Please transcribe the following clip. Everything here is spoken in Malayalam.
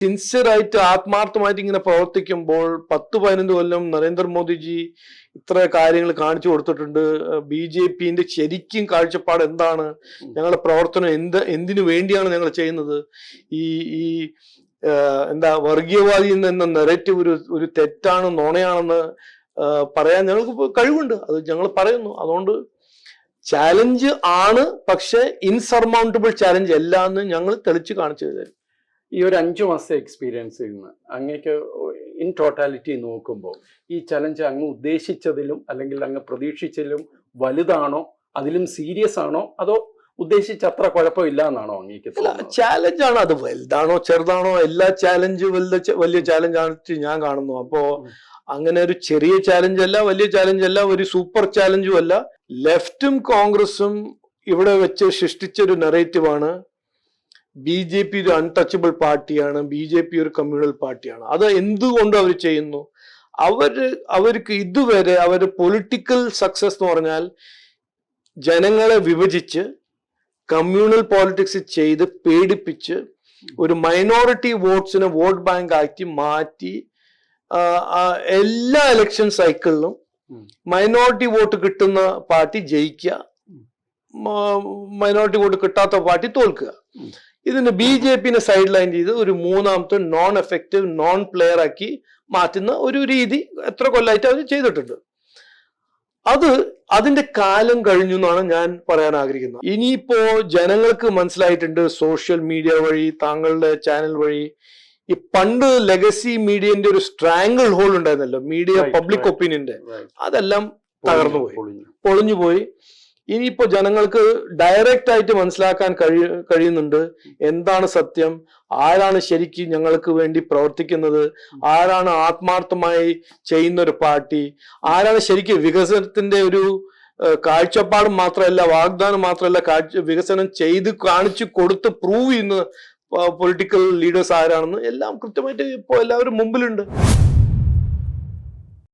സിൻസിയറായിട്ട് ആത്മാർത്ഥമായിട്ട് ഇങ്ങനെ പ്രവർത്തിക്കുമ്പോൾ പത്ത് പതിനഞ്ച് കൊല്ലം നരേന്ദ്രമോദിജി ഇത്ര കാര്യങ്ങൾ കാണിച്ചു കൊടുത്തിട്ടുണ്ട്. ബി ജെ പിന്റെ ശരിക്കും കാഴ്ചപ്പാട് എന്താണ്? ഞങ്ങളുടെ പ്രവർത്തനം എന്ത് എന്തിനു വേണ്ടിയാണ് ഞങ്ങൾ ചെയ്യുന്നത്? ഈ ഈ എന്താ വർഗീയവാദി എന്ന നെറേറ്റീവ് ഒരു ഒരു തെറ്റാണ് നുണയാണെന്ന് പറയാൻ ഞങ്ങൾക്ക് കഴിവുണ്ട്. അത് ഞങ്ങൾ പറയുന്നു. അതുകൊണ്ട് ചാലഞ്ച് ആണ് പക്ഷെ ഇൻസർമൗണ്ടബിൾ ചാലഞ്ച് അല്ല എന്ന് ഞങ്ങൾ തെളിച്ച് കാണിച്ചു തരും ഈ ഒരു അഞ്ചു മാസത്തെ എക്സ്പീരിയൻസിൽ നിന്ന് അങ്ങേക്ക് ഇൻ ടോട്ടാലിറ്റി നോക്കുമ്പോൾ ഈ ചലഞ്ച് അങ്ങ് ഉദ്ദേശിച്ചതിലും അല്ലെങ്കിൽ അങ്ങ് പ്രതീക്ഷിച്ചതിലും വലുതാണോ? അതിലും സീരിയസ് ആണോ? അതോ ഉദ്ദേശിച്ച അത്ര കുഴപ്പമില്ല എന്നാണോ അങ്ങേക്ക് ചാലഞ്ച് ആണ്. അത് വലുതാണോ ചെറുതാണോ എല്ലാ ചാലഞ്ച് വലുത് വലിയ ചാലഞ്ച് ആണ് ഞാൻ കാണുന്നു. അപ്പോ അങ്ങനെ ഒരു ചെറിയ ചാലഞ്ച് അല്ല വലിയ ചാലഞ്ച് അല്ല ഒരു സൂപ്പർ ചാലഞ്ചും അല്ല. ലെഫ്റ്റും കോൺഗ്രസും ഇവിടെ വെച്ച് സൃഷ്ടിച്ച ഒരു നെറേറ്റീവ് ആണ് ബി ജെ പി ഒരു അൺടച്ചബിൾ പാർട്ടിയാണ് ബി ജെ പി ഒരു കമ്മ്യൂണൽ പാർട്ടിയാണ്. അത് എന്തുകൊണ്ട് അവർ ചെയ്യുന്നു? അവർ അവർക്ക് ഇതുവരെ അവർ പൊളിറ്റിക്കൽ സക്സസ് എന്ന് പറഞ്ഞാൽ ജനങ്ങളെ വിഭജിച്ച് കമ്മ്യൂണൽ പോളിറ്റിക്സ് ചെയ്ത് പേടിപ്പിച്ച് ഒരു മൈനോറിറ്റി വോട്ട്സിനെ വോട്ട് ബാങ്ക് ആക്കി മാറ്റി എല്ലാ ഇലക്ഷൻ സൈക്കിളിലും മൈനോറിറ്റി വോട്ട് കിട്ടുന്ന പാർട്ടി ജയിക്കുക മൈനോറിറ്റി വോട്ട് കിട്ടാത്ത പാർട്ടി തോൽക്കുക. ഇതിന് ബി ജെ പിനെ സൈഡ് ലൈൻ ചെയ്ത് ഒരു മൂന്നാമത്തെ നോൺ എഫക്റ്റീവ് നോൺ പ്ലെയർ ആക്കി മാറ്റുന്ന ഒരു രീതി എത്ര കൊല്ലമായിട്ട് അവർ ചെയ്തിട്ടുണ്ട് അത് അതിന്റെ കാലം കഴിഞ്ഞു എന്നാണ് ഞാൻ പറയാൻ ആഗ്രഹിക്കുന്നത് ഇനിയിപ്പോ ജനങ്ങൾക്ക് മനസ്സിലായിട്ടുണ്ട് സോഷ്യൽ മീഡിയ വഴി താങ്കളുടെ ചാനൽ വഴി ഈ പണ്ട് ലെഗസി മീഡിയന്റെ ഒരു സ്ട്രാങ്കിൾ ഹോൾ ഉണ്ടായിരുന്നല്ലോ മീഡിയ പബ്ലിക്. ഒപ്പീനിയന്റെ അതെല്ലാം തകർന്നു പോയി. പൊളിഞ്ഞു പോയി ഇനിയിപ്പോ ജനങ്ങൾക്ക് ഡയറക്റ്റ് ആയിട്ട് മനസ്സിലാക്കാൻ കഴിയ കഴിയുന്നുണ്ട്. എന്താണ് സത്യം? ആരാണ് ശരിക്കും ഞങ്ങൾക്ക് വേണ്ടി പ്രവർത്തിക്കുന്നത്? ആരാണ് ആത്മാർത്ഥമായി ചെയ്യുന്ന ഒരു പാർട്ടി? ആരാണ് ശരിക്കും വികസനത്തിന്റെ ഒരു കാഴ്ചപ്പാട് മാത്രമല്ല വാഗ്ദാനം മാത്രമല്ല കാഴ്ച വികസനം ചെയ്ത് കാണിച്ചു കൊടുത്ത് പ്രൂവ് ചെയ്യുന്ന പൊളിറ്റിക്കൽ ലീഡേഴ്സ് ആരാണെന്ന് എല്ലാം കൃത്യമായിട്ട് ഇപ്പോൾ എല്ലാവരും മുമ്പിലുണ്ട്.